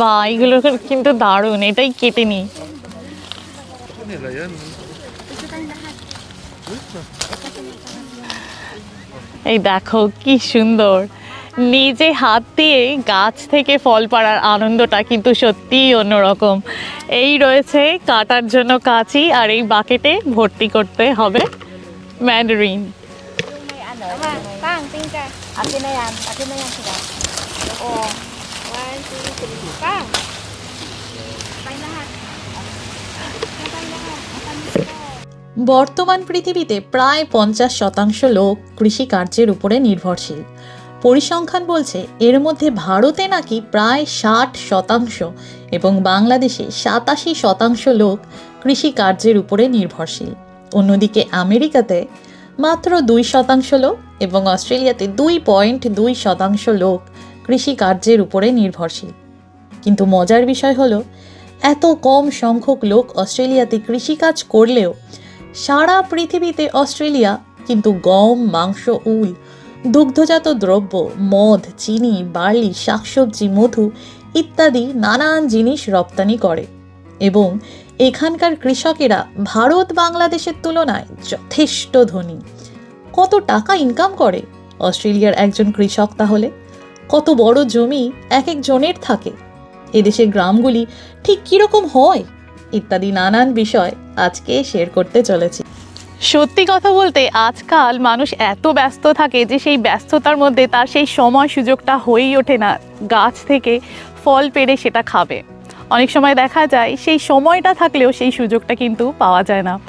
বা এগুলো কিন্তু দারুণ এটাই কেটে নিই। এই দেখো কি সুন্দর। নিজে হাত দিয়ে গাছ থেকে ফল পাড়ার আনন্দটা কিন্তু সত্যিই অন্যরকম। এই রয়েছে কাটার জন্য কাঁচি আর এই বাকেটে ভর্তি করতে হবে Mandarin. Ha, One, two, three. Patay lahat. বর্তমান পৃথিবীতে প্রায় পঞ্চাশ শতাংশ লোক কৃষিকার্যের উপরে নির্ভরশীল পরিসংখ্যান বলছে এর মধ্যে ভারতে নাকি প্রায় ষাট শতাংশ এবং বাংলাদেশে সাতাশি শতাংশ লোক কৃষিকার্যের উপরে নির্ভরশীল অন্যদিকে আমেরিকাতে মাত্র দুই শতাংশ লোক এবং অস্ট্রেলিয়াতে দুই পয়েন্ট দুই শতাংশ লোক কৃষিকার্যের উপরে নির্ভরশীল। কিন্তু মজার বিষয় হলো, এত কম সংখ্যক লোক অস্ট্রেলিয়াতে কৃষিকাজ করলেও সারা পৃথিবীতে অস্ট্রেলিয়া কিন্তু গম, মাংস, উল, দুগ্ধজাত দ্রব্য, মদ, চিনি, বার্লি, শাকসবজি, মধু ইত্যাদি নানান জিনিস রপ্তানি করে এবং এখানকার কৃষকেরা ভারত, বাংলাদেশের তুলনায় যথেষ্ট ধনী। কত টাকা ইনকাম করে অস্ট্রেলিয়ার একজন কৃষক তাহলে? কত বড় জমি এক এক জনের থাকে। এদেশের গ্রামগুলি ঠিক কীরকম হয়? ইত্যাদি নানান বিষয় আজকে শেয়ার করতে চলেছি। সত্যি কথা বলতে আজকাল মানুষ এত ব্যস্ত থাকে যে সেই ব্যস্ততার মধ্যে তার সেই সময় সুযোগটা হয়েই ওঠে না। গাছ থেকে ফল পেড়ে সেটা খাবে। অনেক সময় দেখা যায় সেই সময়টা থাকলেও সেই সুযোগটা কিন্তু পাওয়া যায় না।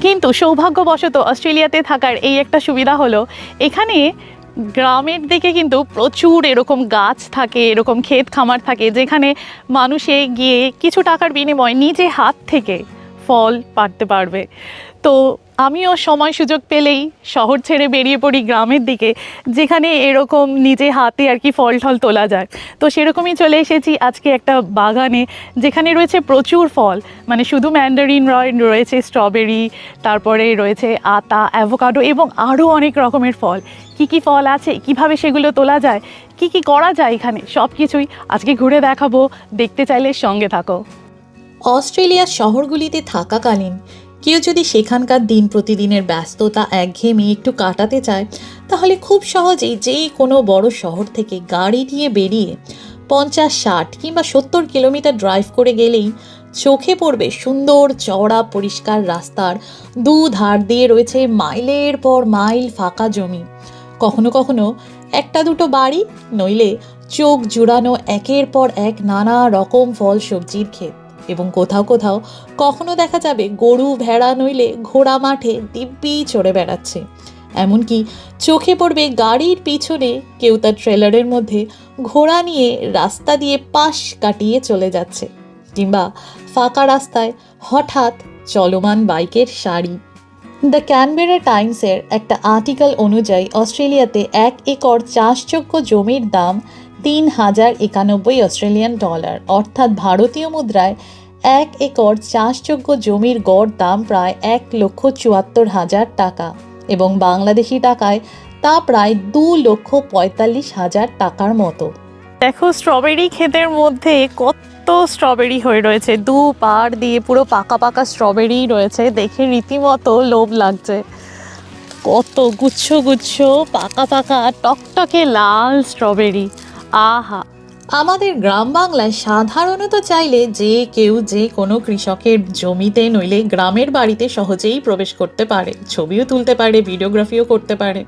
কিন্তু সৌভাগ্যবশত অস্ট্রেলিয়াতে থাকার এই একটা সুবিধা হলো, এখানে গ্রামের দিকে কিন্তু প্রচুর এরকম গাছ থাকে, এরকম ক্ষেত খামার থাকে, যেখানে মানুষে গিয়ে কিছু টাকার বিনিময়ে নিজে হাত থেকে ফল পাড়তে পারবে। তো আমিও সময় সুযোগ পেলেই শহর ছেড়ে বেরিয়ে পড়ি গ্রামের দিকে, যেখানে এরকম নিজে হাতে আর কি ফল টল তোলা যায়। তো সেরকমই চলে এসেছি আজকে একটা বাগানে, যেখানে রয়েছে প্রচুর ফল। মানে শুধু ম্যান্ডারিন রয় রয়েছে স্ট্রবেরি তারপরে রয়েছে আতা অ্যাভোকাডো এবং আরও অনেক রকমের ফল। কি কি ফল আছে, কীভাবে সেগুলো তোলা যায়, কি কি করা যায় এখানে সব কিছুই আজকে ঘুরে দেখাবো। দেখতে চাইলে সঙ্গে থাকো। অস্ট্রেলিয়ার শহরগুলিতে থাকাকালীন কেউ যদি সেখানকার দিন প্রতিদিনের ব্যস্ততা একঘেয়েমি একটু কাটাতে চায়, তাহলে খুব সহজেই যে কোনো বড় শহর থেকে গাড়ি নিয়ে বেরিয়ে পঞ্চাশ, ষাট কিংবা সত্তর কিলোমিটার ড্রাইভ করে গেলেই চোখে পড়বে সুন্দর, চওড়া, পরিষ্কার রাস্তার দু ধার দিয়ে রয়েছে মাইলের পর মাইল ফাঁকা জমি। কখনো কখনো একটা দুটো বাড়ি, নইলে চোখ জুড়ানো একের পর এক নানা রকম ফল সবজির ক্ষেত। এবং কোথাও কোথাও কখনো দেখা যাবে গরু, ভেড়া নইলে ঘোড়া মাঠে দিব্যি চড়ে বেড়াচ্ছে। এমনকি চোখে পড়বে গাড়ির পিছনে কেউ তার ট্রেলারের মধ্যে ঘোড়া নিয়ে রাস্তা দিয়ে পাশ কাটিয়ে চলে যাচ্ছে, কিংবা ফাঁকা রাস্তায় হঠাৎ চলমান বাইকের সারি। দ্য ক্যানবেরা টাইমসের একটা আর্টিকেল অনুযায়ী অস্ট্রেলিয়াতে এক একর চাষযোগ্য জমির দাম তিন হাজার একানব্বই অস্ট্রেলিয়ান ডলার, অর্থাৎ ভারতীয় মুদ্রায় এক একর চাষযোগ্য জমির গড় দাম প্রায় এক লক্ষ চুয়াত্তর হাজার টাকা এবং বাংলাদেশি টাকায় তা প্রায় দু লক্ষ পঁয়তাল্লিশ হাজার টাকার মতো। দেখো স্ট্রবেরি ক্ষেতের মধ্যে কত স্ট্রবেরি হয়ে রয়েছে। দু পাড় দিয়ে পুরো পাকা পাকা স্ট্রবেরি রয়েছে। দেখে রীতিমতো লোভ লাগছে। কত গুচ্ছ গুচ্ছ, পাকা পাকা, টকটকে লাল স্ট্রবেরি আহা! আমাদের গ্রাম বাংলায় সাধারণত চাইলে যে কেউ যে কোনো কৃষকের জমিতে নইলে গ্রামের বাড়িতে সহজেই প্রবেশ করতে পারে, ছবিও তুলতে পারে, ভিডিওগ্রাফিও করতে পারে।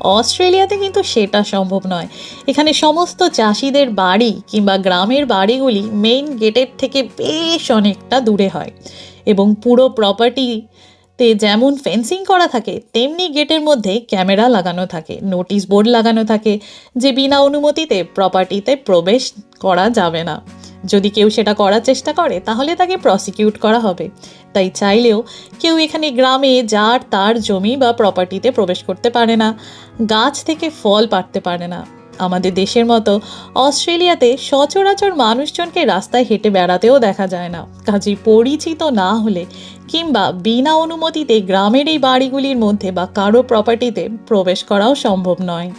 অস্ট্রেলিয়াতে কিন্তু সেটা সম্ভব নয়। এখানে সমস্ত চাষিদের বাড়ি কিংবা গ্রামের বাড়িগুলি মেইন গেটের থেকে বেশ অনেকটা দূরে হয় এবং পুরো প্রপার্টিতে যেমন ফেন্সিং করা থাকে, তেমনি গেটের মধ্যে ক্যামেরা লাগানো থাকে নোটিশ বোর্ড লাগানো থাকে, যে বিনা অনুমতিতে প্রপার্টিতে প্রবেশ করা যাবে না। যদি কেউ সেটা করার চেষ্টা করে, তাহলে তাকে প্রসিকিউট করা হবে। তাই চাইলেও কেউ এখানে গ্রামে যার তার জমি বা প্রপার্টিতে প্রবেশ করতে পারে না, গাছ থেকে ফল পাড়তে পারে না। আমাদের দেশের মতো অস্ট্রেলিয়াতে সচরাচর মানুষজনকে রাস্তায় হেঁটে বেড়াতেও দেখা যায় না। কাজেই পরিচিত না হলে কিংবা বিনা অনুমতিতে গ্রামের এই বাড়িগুলির মধ্যে বা কারও প্রপার্টিতে প্রবেশ করাও সম্ভব নয়।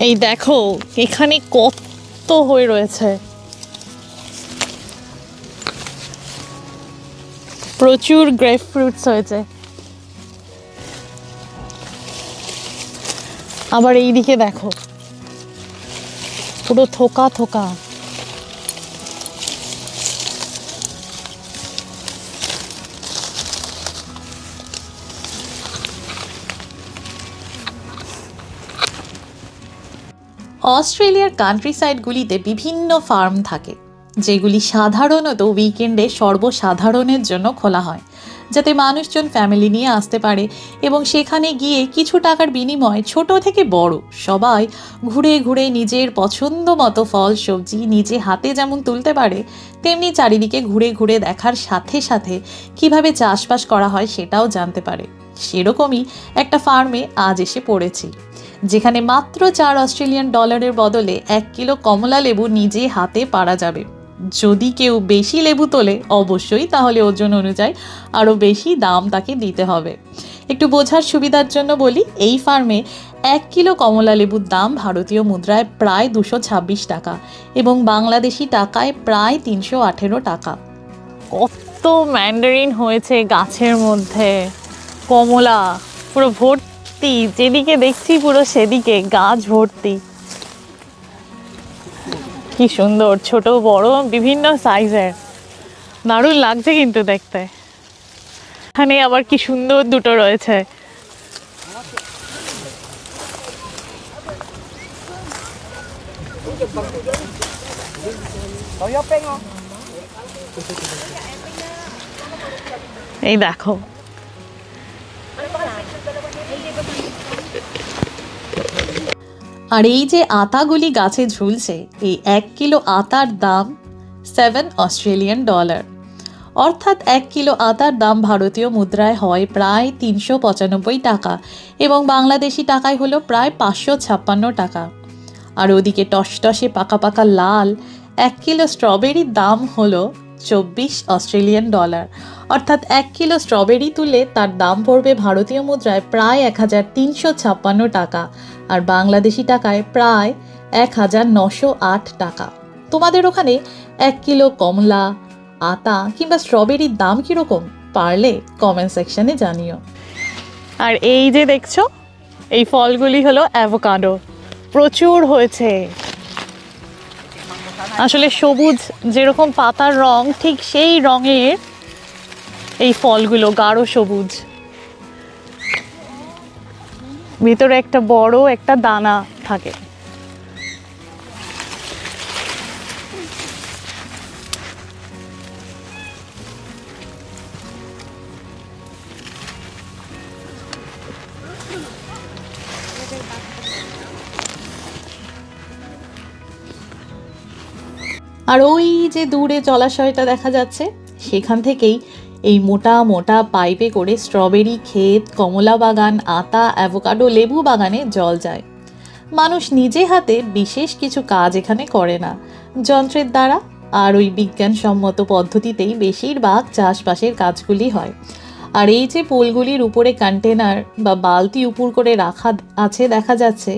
এই দেখো, এখানে কত হয়ে রয়েছে। প্রচুর গ্রেপ ফ্রুটস হয়েছে। আবার এই দিকে দেখো। পুরো থোকা থোকা। অস্ট্রেলিয়ার কান্ট্রি সাইডগুলিতে বিভিন্ন ফার্ম থাকে, যেগুলি সাধারণত উইকেন্ডে সর্বসাধারণের জন্য খোলা হয়, যাতে মানুষজন ফ্যামিলি নিয়ে আসতে পারে এবং সেখানে গিয়ে কিছু টাকার বিনিময়ে ছোট থেকে বড় সবাই ঘুরে ঘুরে নিজের পছন্দ মতো ফল, সবজি নিজে হাতে যেমন তুলতে পারে, তেমনি চারিদিকে ঘুরে ঘুরে দেখার সাথে সাথে কীভাবে চাষবাস করা হয় সেটাও জানতে পারে। সেরকমই একটা ফার্মে আজ এসে পড়েছি। যেখানে মাত্র চার অস্ট্রেলিয়ান ডলারের বদলে এক কিলো কমলা লেবু নিজে হাতে পারা যাবে। যদি কেউ বেশি লেবু তোলে, অবশ্যই তাহলে ওজন অনুযায়ী আরও বেশি দাম তাকে দিতে হবে। একটু বোঝার সুবিধার জন্য বলি, এই ফার্মে এক কিলো কমলা লেবুর দাম ভারতীয় মুদ্রায় প্রায় দুশো ছাব্বিশ টাকা এবং বাংলাদেশি টাকায় প্রায় তিনশো আঠেরো টাকা। কত ম্যান্ডারিন হয়েছে গাছের মধ্যে। কমলা, পুরো ভর্তি যেদিকে দেখছি পুরো সেদিকে গাছ ভর্তি। কি সুন্দর, ছোট, বড়, বিভিন্ন সাইজের দারুণ লাগছে কিন্তু দেখতে। এখানে আবার কি সুন্দর দুটো রয়েছে। এই দেখো। আর এই যে আতাগুলি গাছে ঝুলছে, এই এক কিলো আতার দাম সেভেন অস্ট্রেলিয়ান ডলার অর্থাৎ এক কিলো আতার দাম ভারতীয় মুদ্রায় হয় প্রায় তিনশো পঁচানব্বই টাকা এবং বাংলাদেশি টাকায় হলো প্রায় পাঁচশো ছাপ্পান্ন টাকা। আর ওদিকে টসটসে পাকা পাকা লাল, এক কিলো স্ট্রবেরির দাম হলো চব্বিশ অস্ট্রেলিয়ান ডলার অর্থাৎ এক কিলো স্ট্রবেরি তুলে তার দাম পড়বে ভারতীয় মুদ্রায় প্রায় এক হাজার তিনশো ছাপ্পান্ন টাকা। আর বাংলাদেশি টাকায় প্রায় এক হাজার নশো আট টাকা। তোমাদের ওখানে এক কিলো কমলা, আতা কিংবা স্ট্রবেরির দাম কীরকম? পারলে কমেন্ট সেকশনে জানিও। আর এই যে দেখছ, এই ফলগুলি হলো অ্যাভোকাডো প্রচুর হয়েছে। আসলে সবুজ যেরকম পাতার রং, ঠিক সেই রঙের এই ফলগুলো, গাঢ় সবুজ। ভিতরে একটা বড় একটা দানা থাকে। আর ওই যে দূরে জলাশয়টা দেখা যাচ্ছে, সেখান থেকেই এই মোটা মোটা পাইপে করে স্ট্রবেরি, ক্ষেত, কমলা বাগান, আতা, অ্যাভোকাডো, লেবু বাগানে জল যায়। মানুষ নিজে হাতে বিশেষ কিছু কাজ এখানে করে না। যন্ত্রের দ্বারা আর ওই বিজ্ঞানসম্মত পদ্ধতিতেই বেশিরভাগ চাষবাসের কাজগুলি হয়। আর এই যে পোলগুলির উপরে কন্টেনার বা বালতি উপর করে রাখা আছে দেখা যাচ্ছে,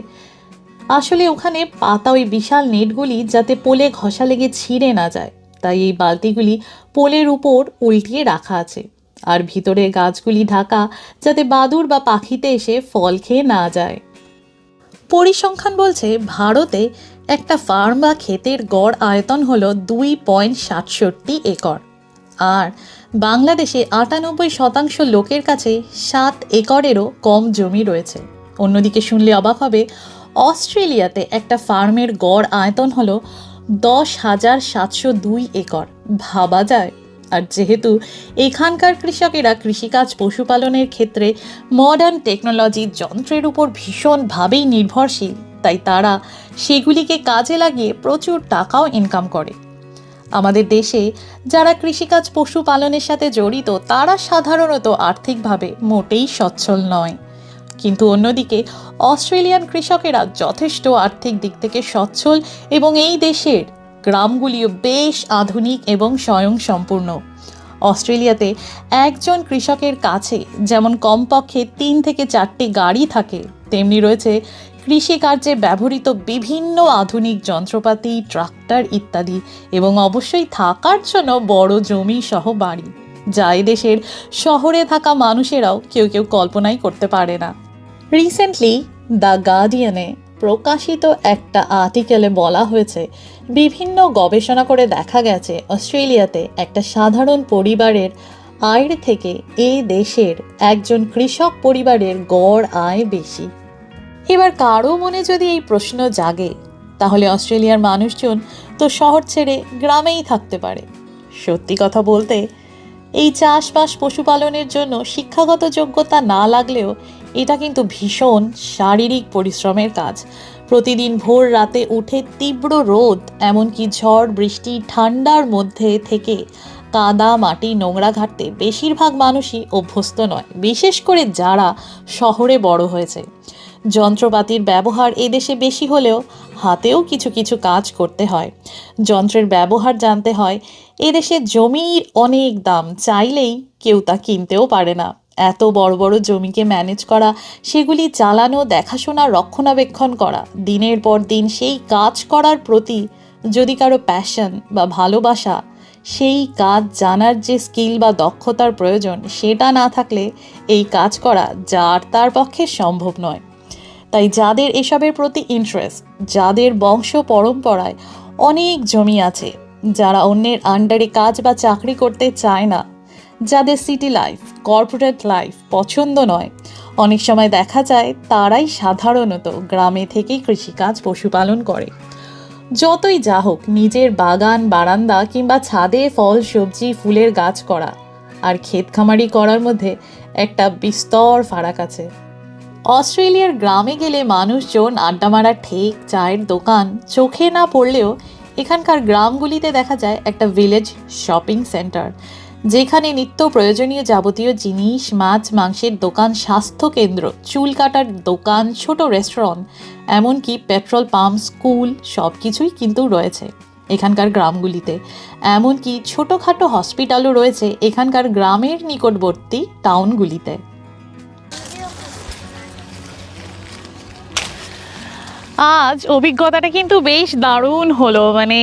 আসলে ওখানে পাতা ওই বিশাল নেটগুলি যাতে পোলে ঘষা লেগে ছিঁড়ে না যায়। তাই এই বালতিগুলি পোলের উপর উল্টিয়ে রাখা আছে। আর ভিতরে গাছগুলি ঢাকা যাতে বাদুর বা পাখিতে এসে ফল খেয়ে না যায়। পরিসংখ্যান বলছে, ভারতে একটা ফার্ম বা ক্ষেতের গড় আয়তন হল দুই পয়েন্ট সাতষট্টি একর। আর বাংলাদেশে আটানব্বই শতাংশ লোকের কাছে সাত একরেরও কম জমি রয়েছে। অন্যদিকে শুনলে অবাক হবে, অস্ট্রেলিয়াতে একটা ফার্মের গড় আয়তন হলো দশ হাজার সাতশো দুই একর। ভাবা যায়। আর যেহেতু এখানকার কৃষকেরা কৃষিকাজ পশুপালনের ক্ষেত্রে মডার্ন টেকনোলজির যন্ত্রের উপর ভীষণভাবেই নির্ভরশীল, তাই তারা সেগুলিকে কাজে লাগিয়ে প্রচুর টাকাও ইনকাম করে। আমাদের দেশে যারা কৃষিকাজ পশুপালনের সাথে জড়িত, তারা সাধারণত আর্থিকভাবে মোটেই সচ্ছল নয়। কিন্তু অন্যদিকে, অস্ট্রেলিয়ান কৃষকেরা যথেষ্ট আর্থিক দিক থেকে সচ্ছল এবং এই দেশের গ্রামগুলিও বেশ আধুনিক এবং স্বয়ংসম্পূর্ণ। অস্ট্রেলিয়াতে একজন কৃষকের কাছে যেমন কমপক্ষে তিন থেকে চারটি গাড়ি থাকে, তেমনি রয়েছে কৃষিকার্যে ব্যবহৃত বিভিন্ন আধুনিক যন্ত্রপাতি, ট্রাক্টর ইত্যাদি এবং অবশ্যই থাকার জন্য বড় জমি সহ বাড়ি, যা দেশের শহরে থাকা মানুষেরাও কেউ কেউ কল্পনাই করতে পারে না। রিসেন্টলি দ্য গার্ডিয়ানে প্রকাশিত একটা আর্টিকেলে বলা হয়েছে, বিভিন্ন গবেষণা করে দেখা গেছে অস্ট্রেলিয়াতে একটা সাধারণ পরিবারের আয়ের থেকে এই দেশের একজন কৃষক পরিবারের গড় আয় বেশি। এবার কারও মনে যদি এই প্রশ্ন জাগে, তাহলে অস্ট্রেলিয়ার মানুষজন তো শহর ছেড়ে গ্রামেই থাকতে পারে। সত্যি কথা বলতে, এই চাষবাস পশুপালনের জন্য শিক্ষাগত যোগ্যতা না লাগলেও এটা কিন্তু ভীষণ শারীরিক পরিশ্রমের কাজ। প্রতিদিন ভোর রাতে উঠে তীব্র রোদ, এমনকি ঝড়, বৃষ্টি, ঠান্ডার মধ্যে থেকে কাদা, মাটি, নোংরা ঘাটতে বেশিরভাগ মানুষই অভ্যস্ত নয়, বিশেষ করে যারা শহরে বড় হয়েছে। যন্ত্রপাতির ব্যবহার এদেশে বেশি হলেও হাতেও কিছু কিছু কাজ করতে হয়। যন্ত্রের ব্যবহার জানতে হয়, এদেশে জমির অনেক দাম চাইলেই কেউ তা কিনতেও পারে না। এত বড় বড় জমিকে ম্যানেজ করা, সেগুলি চালানো, দেখাশোনা, রক্ষণাবেক্ষণ করা, দিনের পর দিন সেই কাজ করার প্রতি যদি কারও প্যাশন বা ভালোবাসা, সেই কাজ জানার যে স্কিল বা দক্ষতার প্রয়োজন, সেটা না থাকলে এই কাজ করা যার তার পক্ষে সম্ভব নয়। তাই যাদের এসবের প্রতি ইন্টারেস্ট যাদের বংশ পরম্পরায় অনেক জমি আছে, যারা অন্যের আন্ডারে কাজ বা চাকরি করতে চায় না যাদের সিটি লাইফ, কর্পোরেট লাইফ পছন্দ নয়। অনেক সময় দেখা যায় তারাই সাধারণত গ্রামে থেকেই কৃষিকাজ পশুপালন করে। যতই যা হোক, নিজের বাগান, বারান্দা কিংবা ছাদে ফল, সবজি, ফুলের গাছ করা আর ক্ষেত খামারি করার মধ্যে একটা বিস্তর ফারাক আছে। অস্ট্রেলিয়ার গ্রামে গেলে মানুষজন আড্ডা মারা ঠেক, চায়ের দোকান চোখে না পড়লেও এখানকার গ্রামগুলিতে দেখা যায় একটা ভিলেজ শপিং সেন্টার যেখানে নিত্য প্রয়োজনীয় যাবতীয় জিনিস, মাছ, মাংসের দোকান স্বাস্থ্য কেন্দ্র চুল কাটার দোকান, ছোট রেস্টুরেন্ট, এমনকি পেট্রোল পাম্প, স্কুল সব কিছুই কিন্তু রয়েছে এখানকার গ্রামগুলিতে। এমনকি ছোটোখাটো হসপিটালও রয়েছে এখানকার গ্রামের নিকটবর্তী টাউনগুলিতে। আজ অভিজ্ঞতাটা কিন্তু বেশ দারুণ হলো। মানে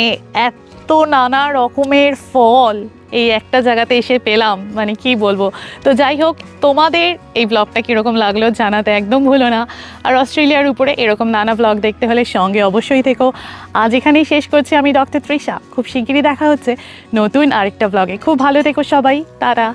এত নানা রকমের ফল এই একটা জায়গাতে এসে পেলাম মানে কি বলব? তো যাই হোক, তোমাদের এই ব্লগটা কীরকম লাগল জানাতে একদম ভুলো না। আর অস্ট্রেলিয়ার উপরে এরকম নানা ব্লগ দেখতে হলে সঙ্গে অবশ্যই থেকো। আজ এখানেই শেষ করছি আমি ডক্টর তৃষা। খুব শিগগিরই দেখা হচ্ছে নতুন আরেকটা ব্লগে খুব ভালো থেকো সবাই। তারা